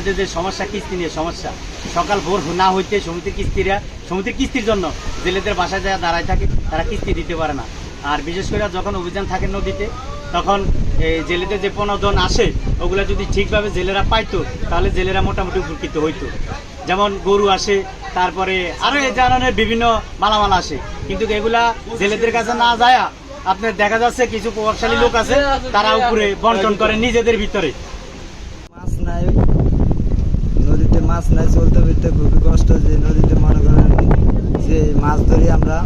জেলেদের যে সমস্যা, কিস্তি নিয়ে সমস্যা। সকাল ভোর না হইতে সমিতির কিস্তিরা সমিতির কিস্তির জন্য জেলেদের বাসায় যারা দাঁড়ায় থাকে, তারা কিস্তি দিতে পারে না। আর বিশেষ করে যখন অভিযান থাকে নদীতে, তখন জেলেদের যে পণজন আসে, ওগুলো যদি ঠিকভাবে জেলেরা পাইতো, তাহলে জেলেরা মোটামুটি উপকৃত হইতো। যেমন গরু আসে, তারপরে আরও এই ধরনের বিভিন্ন মালামাল আসে। কিন্তু এগুলা জেলেদের কাছে না যায়, আপনার দেখা যাচ্ছে কিছু প্রভাবশালী লোক আছে, তারা উপরে বন্টন করে নিজেদের ভিতরে মাছ নাই নদীতে মাছ নাই, চলতে ফিরতে খুবই কষ্ট যে নদীতে মনে করেন যে মাছ ধরি আমরা,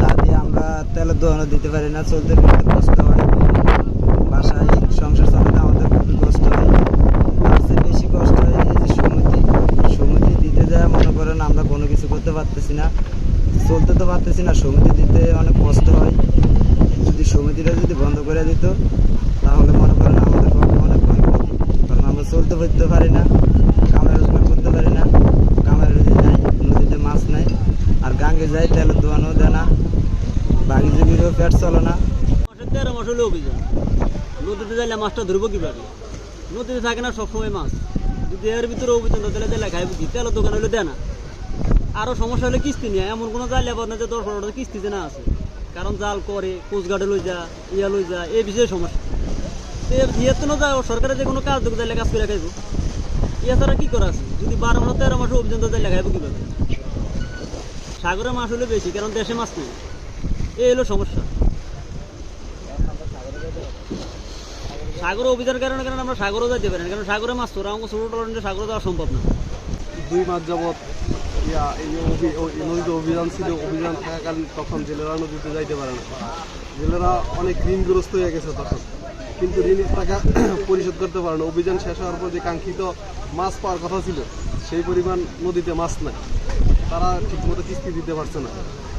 তা দিয়ে আমরা তেলের দোকানও দিতে পারি না, চলতে ফিরতে কষ্ট হয়। বাসায় সংসার চালাতে আমাদের খুবই কষ্ট হয়। তার চেয়ে বেশি কষ্ট হয় এই যে সমিতি। সমিতি দিতে যায় মনে করেন আমরা কোনো কিছু করতে পারতেছি না। চলতে তো পারতেছি না, সমিতি দিতে অনেক কষ্ট হয়। যদি সমিতিটা যদি বন্ধ করে দিত, তাহলে মনে করেন আমাদের পক্ষে অনেক ভালো হতো। চলতে ফিরতে পারি না কামের রোজগার করতে পারি না। কামের রোজি নাই নদীতে মাছ নাই। আর গাঙ্গে যাই তেলের দোকানও দেয় না। বাগি জুগিরও পেট চলে না। তেরো মাস হলে অভিযান। নদীতে যাইলে মাছটা ধরবো কীভাবে? নদীতে থাকে না সবসময় মাছ। যদি এর ভিতরে অভিযান তাহলে দিলে খাইব কি? তেলের দোকান হলে দেয় না। আরও সমস্যা হলে কিস্তি নিয়ে। এমন কোনো জাল লেবার না যে দশ পনেরোটা কিস্তিতে না আছে। কারণ জাল করে কোচগার্ডে লই যা ইয়া লই যা এই বিষয়ে সমস্যা। তো এর ইয়ে তো না যায়, ও সরকারের যে কোনো কাজ দেখে যাইলে কাজ করে খাইব। ইয়া ছাড়া কি করা আছে? যদি বারো মাস, তেরো মাসে অভিযান তো যাইলে খাইব কীভাবে? সাগরে মাছ হলে বেশি, কারণ দেশে মাছ নেই। এই হলো সমস্যা। সাগরে অভিযান কারণে কারণ আমরা সাগরও যাইতে পারি না, কারণ সাগরে মাছ তোরা আমাকে ছোটো টলন্টে সাগরে যাওয়া সম্ভব না। দুই মাস যাবৎ, ইয়া নদীতে অভিযান ছিল, অভিযান থাকাকালীন তখন জেলেরা নদীতে যাইতে পারে না। জেলেরা অনেক ঋণগ্রস্ত হয়ে গেছে তখন। কিন্তু ঋণের টাকা পরিশোধ করতে পারে না অভিযান শেষ হওয়ার পর যে কাঙ্ক্ষিত মাছ পাওয়ার কথা ছিল, সেই পরিমাণ নদীতে মাছ নাই। তারা ঠিকমতো কিস্তি দিতে পারছে না।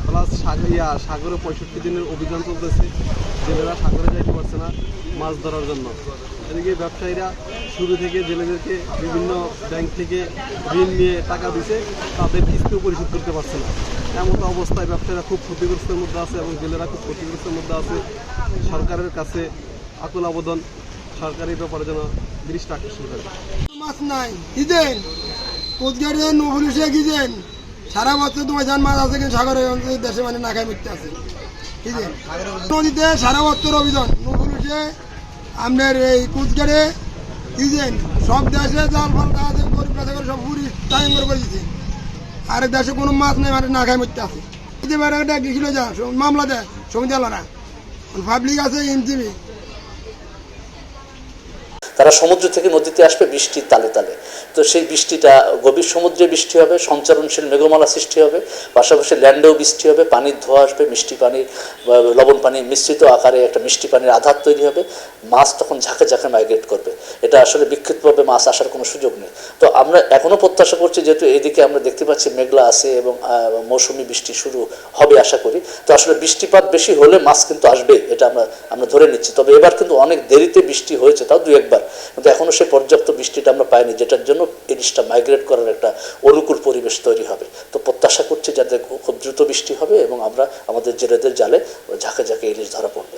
প্লাস ইয়া, সাগরে পঁয়ষট্টি দিনের অভিযান চলতেছে। জেলেরা সাগরে যাইতে পারছে না মাছ ধরার জন্য। এদিকে ব্যবসায়ীরা শুরু থেকে জেলেদেরকে বিভিন্ন ব্যাংক থেকে ঋণ নিয়ে টাকা দিছে। তাদের কিস্তিও পরিশোধ করতে পারছে না। এমন অবস্থায় ব্যবসায়ীরা খুব ক্ষতিগ্রস্তের মধ্যে আছে এবং জেলেরা খুব ক্ষতিগ্রস্তের মধ্যে আছে। সরকারের কাছে আকুল আবেদন সরকারি ব্যাপারে যেন দৃষ্টি আকর্ষণ করে। মাছ নাই। গিজেন কোচগাড়ি নবুলিশে গিজেন সারা বছর তোমার জান মাছ আছে কিন্তু সাগরে দেশে মানে না খাই মরতে আছে। নদীতে সারা বছর অভিযান। নবুলিশে আপনার এই কোচগাড়ে গিজেন সব দেশে জাল ফাল আছে গরিব কাছে করে সব পুরি টাইম করে করে দিচ্ছে আর দেশে কোনো মাছ নেই মানে না খাই মরতে আছে। মামলা দেয়, সমিতি আলারা পাবলিক আছে এনজিবি তারা সমুদ্র থেকে নদীতে আসবে বৃষ্টির তালে তালে। তো সেই বৃষ্টিটা, গভীর সমুদ্রে বৃষ্টি হবে সঞ্চারণশীল মেঘমালা সৃষ্টি হবে, পাশাপাশি ল্যান্ডেও বৃষ্টি হবে, পানির ধোয়া আসবে, মিষ্টি পানির লবণ পানির মিশ্রিত আকারে একটা মিষ্টি পানির আধার তৈরি হবে, মাছ তখন ঝাঁকে ঝাঁকে মাইগ্রেট করবে। এটা আসলে বিক্ষিপ্তভাবে মাছ আসার কোনো সুযোগ নেই। তো আমরা এখনও প্রত্যাশা করছি, যেহেতু এইদিকে আমরা দেখতে পাচ্ছি মেঘলা আছে এবং মৌসুমি বৃষ্টি শুরু হবে আশা করি। তো আসলে বৃষ্টিপাত বেশি হলে মাছ কিন্তু আসবে এটা আমরা আমরা ধরে নিচ্ছি। তবে এবার কিন্তু অনেক দেরিতে বৃষ্টি হয়েছে, তাও দু একবার কিন্তু এখনও সে পর্যাপ্ত বৃষ্টিটা আমরা পাইনি, যেটার জন্য ইলিশটা মাইগ্রেট করার একটা অনুকূল পরিবেশ তৈরি হবে। তো প্রত্যাশা করছি যাতে খুব দ্রুত বৃষ্টি হবে এবং আমরা আমাদের জেলেদের জালে ঝাঁকে ঝাঁকে ইলিশ ধরা পড়বে।